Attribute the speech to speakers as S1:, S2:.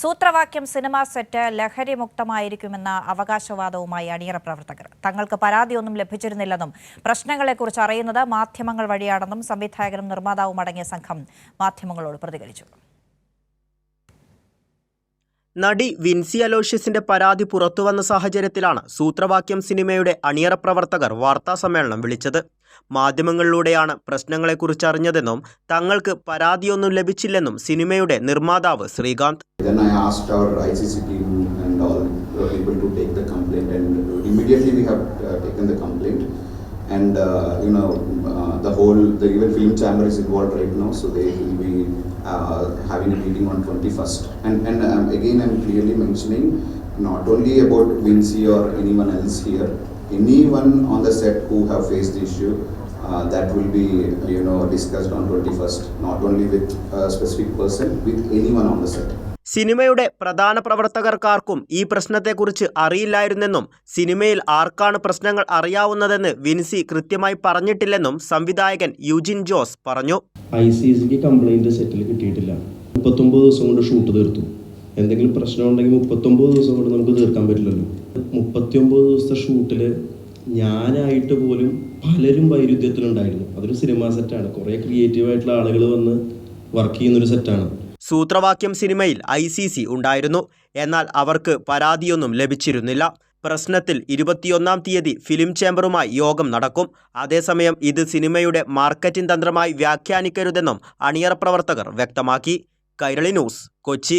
S1: സൂത്രവാക്യം cinema set ലഹരിമുക്തമായിരിക്കുമെന്ന അവകാശവാദവുമായി അണിയറ പ്രവർത്തകർ. തങ്ങൾക്ക് പരാതിയൊന്നും ലഭിച്ചിരുന്നില്ലെന്നും പ്രശ്നങ്ങളെക്കുറിച്ച് അറിയുന്നത് മാധ്യമങ്ങൾ വഴിയാണെന്നും സംവിധായകനും നിർമ്മാതാവും അടങ്ങിയ സംഘം മാധ്യമങ്ങളോട് പ്രതികരിച്ചു.
S2: നടി വിൻസി അലോഷ്യസിന്റെ പരാതി പുറത്തുവന്ന സാഹചര്യത്തിലാണ് സൂത്രവാക്യം സിനിമയുടെ അണിയറ പ്രവർത്തകർ വാർത്താസമ്മേളനം വിളിച്ചത്. മാധ്യമങ്ങളിലൂടെയാണ് പ്രശ്നങ്ങളെക്കുറിച്ച് അറിഞ്ഞതെന്നും തങ്ങൾക്ക് പരാതിയൊന്നും ലഭിച്ചില്ലെന്നും സിനിമയുടെ നിർമ്മാതാവ് Srikanth.
S3: Uh, and uh, you know uh, the whole the even film chamber is involved right now, so they will be uh, having a meeting on 21st. And and um, again, I'm clearly mentioning not only about Vinci or anyone else here, anyone on the set who have faced the issue. Uh, that will be, you know, discussed on 21st. Not only with a specific person, with anyone on the set.
S2: സിനിമയുടെ പ്രധാന പ്രവർത്തകർക്കാർക്കും ഈ പ്രശ്നത്തെക്കുറിച്ച് അറിയില്ലായിരുന്നെന്നും സിനിമയിൽ ആർക്കാണ് പ്രശ്നങ്ങൾ അറിയാവുന്നതെന്ന് വിൻസി കൃത്യമായി പറഞ്ഞിട്ടില്ലെന്നും സംവിധായകൻ യുജിൻ ജോസ് പറഞ്ഞു
S4: ഐ സി സിക്ക് കംപ്ലൈന്റ് സെറ്റിൽ കിട്ടിയിട്ടില്ല. മുപ്പത്തൊമ്പത് ദിവസം കൊണ്ട് ഷൂട്ട് തീർത്തു. എന്തെങ്കിലും പ്രശ്നം ഉണ്ടെങ്കിൽ മുപ്പത്തൊമ്പത് ദിവസം കൊണ്ട് നമുക്ക് തീർക്കാൻ പറ്റില്ലല്ലോ. മുപ്പത്തിയൊമ്പത് ദിവസത്തെ ഷൂട്ടിൽ ഞാനായിട്ട് പോലും പലരും വൈരുദ്ധ്യത്തിലുണ്ടായിരുന്നു. അതൊരു സിനിമ സെറ്റാണ് കുറേ ക്രിയേറ്റീവ് ആയിട്ടുള്ള ആളുകൾ വന്ന് വർക്ക് ചെയ്യുന്നൊരു സെറ്റാണ്
S2: സൂത്രവാക്യം സിനിമയിൽ ഐ ഉണ്ടായിരുന്നു. എന്നാൽ അവർക്ക് പരാതിയൊന്നും ലഭിച്ചിരുന്നില്ല. പ്രശ്നത്തിൽ ഇരുപത്തിയൊന്നാം തീയതി ഫിലിം ചേംബറുമായി യോഗം നടക്കും. അതേസമയം ഇത് സിനിമയുടെ മാർക്കറ്റിംഗ് തന്ത്രമായി വ്യാഖ്യാനിക്കരുതെന്നും അണിയറ പ്രവർത്തകർ വ്യക്തമാക്കി. കൈരളി ന്യൂസ് കൊച്ചി.